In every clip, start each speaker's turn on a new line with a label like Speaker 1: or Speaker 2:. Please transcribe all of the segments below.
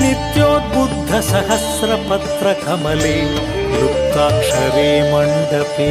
Speaker 1: नित्योद्बुद्धसहस्रपत्रकमले लुप्ताक्षरे मण्डपे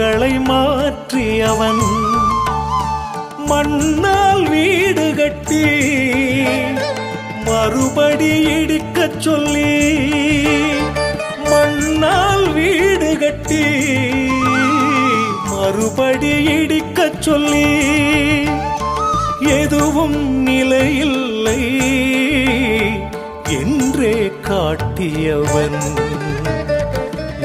Speaker 1: விதிகளை மாற்றியவன் மண்ணால் வீடு கட்டி மறுபடி இடிக்கச் சொல்லி மண்ணால் வீடு கட்டி மறுபடி இடிக்கச் சொல்லி எதுவும் நிலையில்லை என்றே காட்டியவன்.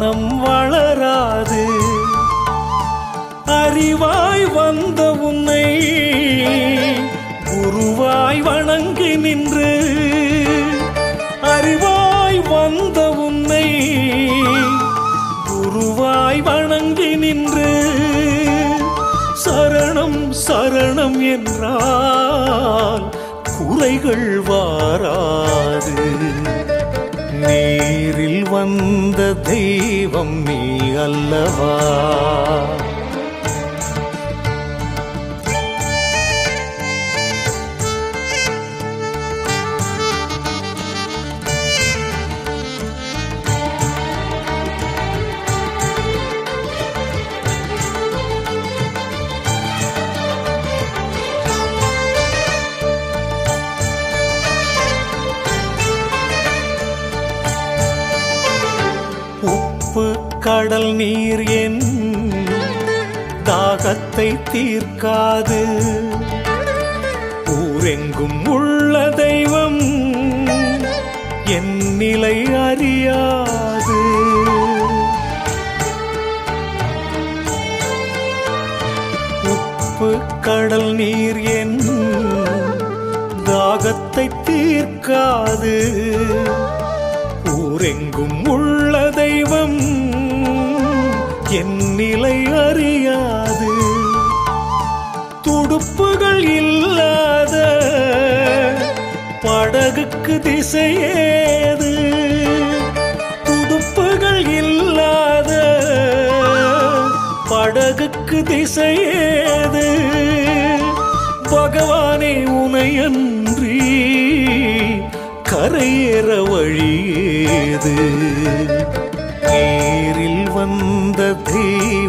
Speaker 1: மனம் வளராது. அறிவாய் வந்த உன்னை குருவாய் வணங்கி நின்று. அறிவாய் வந்த உன்னை குருவாய் வணங்கி நின்று. சரணம் சரணம் என்றால் குறைகள் வாராது நேரில் வந்த தெய்வம் நீ அல்லவா? கடல் நீர் என் தாகத்தை தீர்க்காது. ஊரெங்கும் உள்ள தெய்வம் என் நிலை அறியாது. உப்பு கடல் நீர் என் தாகத்தை தீர்க்காது. ஊரெங்கும் உள்ள நிலை அறியாது. துடுப்புகள் இல்லாத படகுக்கு திசையேது. துடுப்புகள் இல்லாத படகுக்கு திசையேது. பகவானே உனையன்றி கரையேற வழியேது. நேரில் வந்த தீ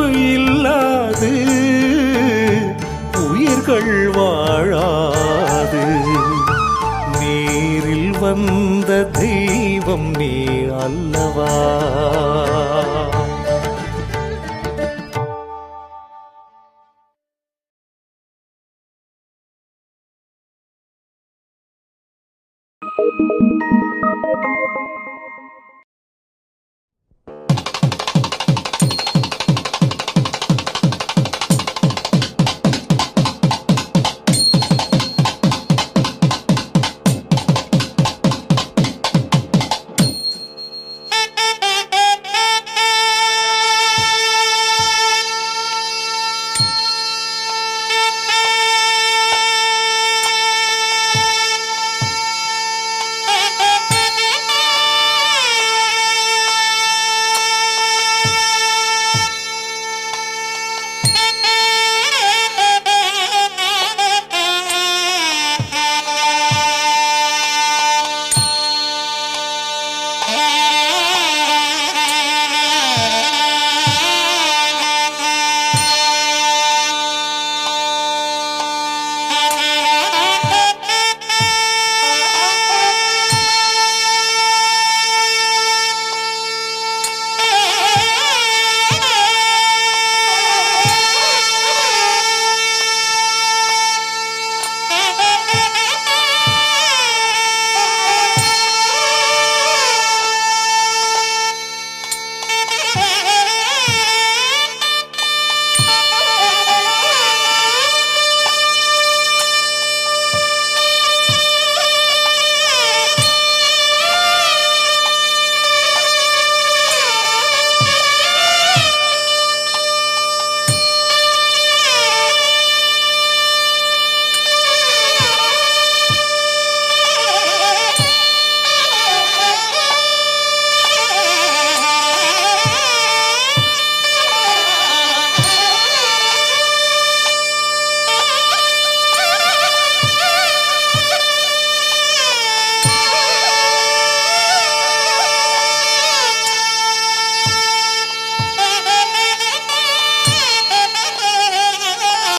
Speaker 1: அன்பு இல்லாது உயிர்கள் வாழாது நேரில் வந்த தெய்வம் நீ அல்லவா Thank you.